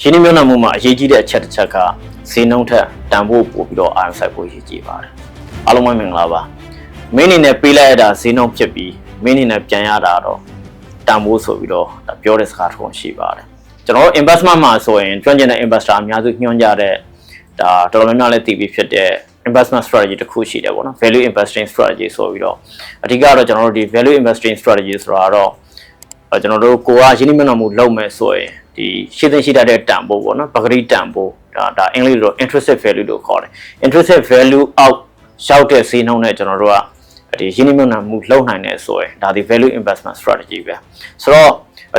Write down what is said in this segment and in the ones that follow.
ရင်းနှီးမြှုပ်နှံမှုမှာအရေးကြီးတဲ့အချက်တစ်ချက်ကဈေးနှုန်းထက်တန်ဖိုးပို့ပြီးတော့အာရုံစိုက်ဖို့ရည်ကြည်ပါတယ်အားလုံးပဲမင်္ဂလာပါမင်းအနေနဲ့ပေးလိုက်ရတာဈေးနှုန်းဖြစ်ပြီးမင်းအနေနဲ့ပြန်ရတာတော့တန်ဖိုးဆိုပြီးတော့ဒါပြောတဲ့စကားထုံးရှိပါတယ်ကျွန်တော်တို့ investment မှာဆိုရင်ကျွမ်းကျင်တဲ့ investor အများစုညွှန်ကြတဲ့ဒါတော်တော်များများလည်းသိပြီးဖြစ်တဲ့ investment strategy တစ်ခုရှိတယ်ပေါ့နော် value investing strategy ဆိုပြီးတော့အဓိကတော့ကျွန်တော်တို့ဒီ value investing strategy ဆိုတာတော့အဲကျွန်တော်တို့ကိုကရင်းနှီးမြှုပ်နှံမှုလုပ်မယ်ဆိုရင် ဒီရှင်းသိရှိတတ်တဲ့တန်ဖိုးပေါ့နော်ပဂရိတန်ဖိုးဒါဒါအင်္ဂလိပ်လို intrinsic value လို့ခေါ်တယ် intrinsic value အောက်ရောက်တဲ့ဈေးနှုန်းနဲ့ကျွန်တော်တို့ကဒီရင်းနှီးမြှုပ်နှံမှုလုပ်နိုင်တယ်ဆိုရင်ဒါဒီ value investment strategy ပဲဆိုတော့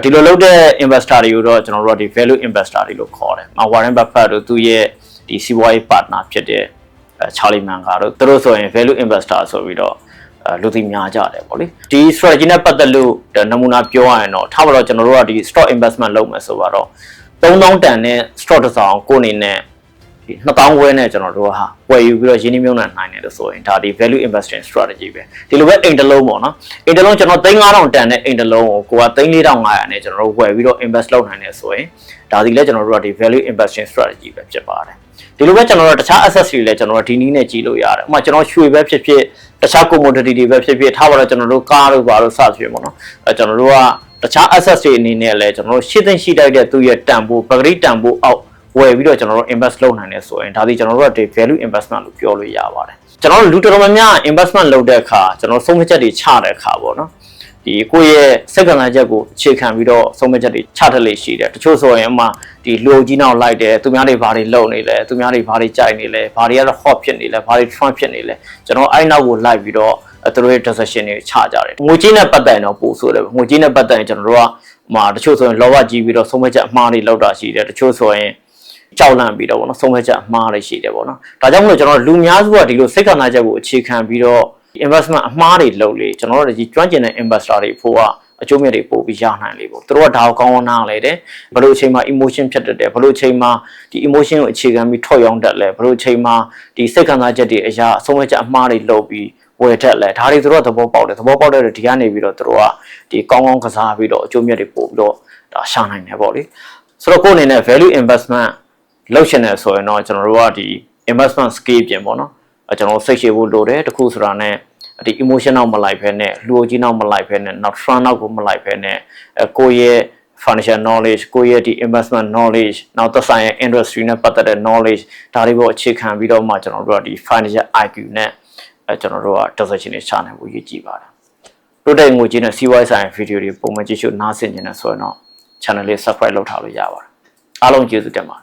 ဒီလိုလုပ်တဲ့ investor တွေကိုတော့ကျွန်တော်တို့ကဒီ value investor တွေလို့ခေါ်တယ်။ Warren Buffett တို့သူရဲ့ဒီစီးပွားရေး partner ဖြစ်တဲ့ချာလီမန်ကာတို့သူတို့ဆိုရင် value investor ဆိုပြီးတော့အဲ လူသိများကြတယ်ပေါ့လေဒီ strategy နဲ့ပတ်သက်လို့နမူနာပြောရရင်တော့ထားပါတော့ကျွန်တော်တို့ကဒီ stock investment လုပ်မယ်ဆိုတော့3000တန်နဲ့ stock တစ်စောင်ကိုအနေနဲ့ ဒီ2000ဝဲနဲ့ကျွန်တော်တို့ကဟာဝယ်ယူပြီးတော့ရင်းနှီးမြှုပ်နှံနိုင်တယ်လို့ဆိုရင်ဒါဒီ value investing strategy ပဲဒီလိုပဲအိမ်တစ်လုံးပေါ့နော်အိမ်တစ်လုံးကျွန်တော်3500တန်နဲ့အိမ်တစ်လုံးကိုကိုက3500နဲ့ကျွန်တော်တို့ဝယ်ပြီးတော့ invest လုပ်နိုင်တယ်ဆိုရင်ဒါဒီလည်းကျွန်တော်တို့ကဒီ value investing strategy ပဲဖြစ်ပါတယ်ဒီလိုပဲကျွန်တော်တို့တခြား assets တွေလည်းကျွန်တော်တို့ဒီနည်းနဲ့ကြည့်လို့ရတယ်ဥပမာကျွန်တော်ရွှေပဲဖြစ်ဖြစ်တခြား commodity တွေပဲဖြစ်ဖြစ်ထားပါတော့ကျွန်တော်တို့ကားတို့ဘာလို့စသဖြင့်ပေါ့နော်အဲကျွန်တော်တို့ကတခြား assets တွေအနေနဲ့လည်းကျွန်တော်တို့ရှင်းသိရှိတိုက်တဲ့သူ့ရဲ့တန်ဖိုးပဂရိတန်ဖိုးအောက် ဝယ်ပြီးတော့ကျွန်တော်တို့ invest လုပ်နိုင်တယ်ဆိုရင်ဒါဒီကျွန်တော်တို့ကဒီ value investment လို့ပြောလို့ရပါတယ်ကျွန်တော်တို့လူတော်တော်များများ investment လုပ်တဲ့အခါကျွန်တော်ဆုံးဖြတ်ချက်တွေချတဲ့အခါပေါ့နော်ဒီကိုယ့်ရဲ့စက်ကံလာချက်ကိုအခြေခံပြီးတော့ဆုံးဖြတ်ချက်တွေချထက်လေရှိတယ်တချို့ဆိုရင်အမှဒီလူကြီးနောက်လိုက်တယ်သူများတွေဘာတွေလုပ်နေလဲသူများတွေဘာတွေကြိုက်နေလဲဘာတွေကတော့ hot ဖြစ်နေလဲဘာတွေ trend ဖြစ်နေလဲကျွန်တော်အဲ့နောက်ကိုလိုက်ပြီးတော့သူတို့ရဲ့ decision တွေချကြတယ်ငွေကြေးနဲ့ပတ်သက်ရင်တော့ပို့ဆိုတယ်ငွေကြေးနဲ့ပတ်သက်ရင်ကျွန်တော်တို့ကဟိုတချို့ဆိုရင်လောဘကြီးပြီးတော့ဆုံးဖြတ်ချက်အမှားတွေလောက်တာရှိတယ်တချို့ဆိုရင် ကြောက်လန့်ပြီးတော့ဗောနော်ဆုံးဖြတ်ချက်အမှားတွေရှိတယ်ဗောနော်ဒါကြောင့်မလို့ကျွန်တော်လူများစုကဒီလိုစိတ်ခံစားချက်ကိုအခြေခံပြီးတော့ investment အမှားတွေလုပ်လေကျွန်တော်တို့ဒီကျွမ်းကျင်တဲ့ investor တွေဖို့ကအကျိုးမြတ်တွေပို့ပြီးရနိုင်လေပေါ့သူတို့ကဒါကိုကောင်းကောင်းနားလဲတယ်ဘယ်လိုအချိန်မှာ emotion ဖြစ်တတ်တယ်ဘယ်လိုအချိန်မှာဒီ emotion ကိုအခြေခံပြီးထွက်ရောင်းတတ်လဲဘယ်လိုအချိန်မှာဒီစိတ်ခံစားချက်တွေအရာအဆုံးဖြတ်ချက်အမှားတွေလုပ်ပြီးဝယ်တတ်လဲဒါတွေသူတို့ကသဘောပေါက်တယ်သဘောပေါက်တဲ့ဒီကနေပြီးတော့သူတို့ကဒီကောင်းကောင်းကစားပြီးတော့အကျိုးမြတ်တွေပို့ပြီးတော့ဒါရှာနိုင်တယ်ပေါ့လေဆိုတော့ကိုယ်အနေနဲ့ value investment လုပ်ရှင်တယ်ဆိုရင်တော့ကျွန်တော်တို့ကဒီ investment scale ပြင်ပေါ့နော်အဲကျွန်တော်စိတ်ရှည်ဖို့လိုတယ်တခုဆိုတာနဲ့ဒီ emotion နောက်မလိုက်ဖဲနဲ့လူကြီးနောက်မလိုက်ဖဲနဲ့နောက် front နောက်ကိုမလိုက်ဖဲနဲ့အဲကိုယ့်ရဲ့ financial knowledge ကိုယ့်ရဲ့ဒီ investment knowledge နောက်သက်ဆိုင်ရဲ့ industry နဲ့ပတ်သက်တဲ့ knowledge ဒါတွေပေါ်အခြေခံပြီးတော့မှကျွန်တော်တို့ကဒီ financial IQ နဲ့အဲကျွန်တော်တို့က decision တွေချနိုင်ဖို့ရည်ကြည်ပါတယ်တိုးတက်ငွေကြီးနဲ့စီးပွားရေးဆိုင်ရာဗီဒီယိုတွေပုံမှန်ကြည့်ရှုနားဆင်နေတယ်ဆိုရင်တော့ channel လေး subscribe လုပ်ထားလို့ရပါတယ်အားလုံးကျေးဇူးတင်ပါတယ်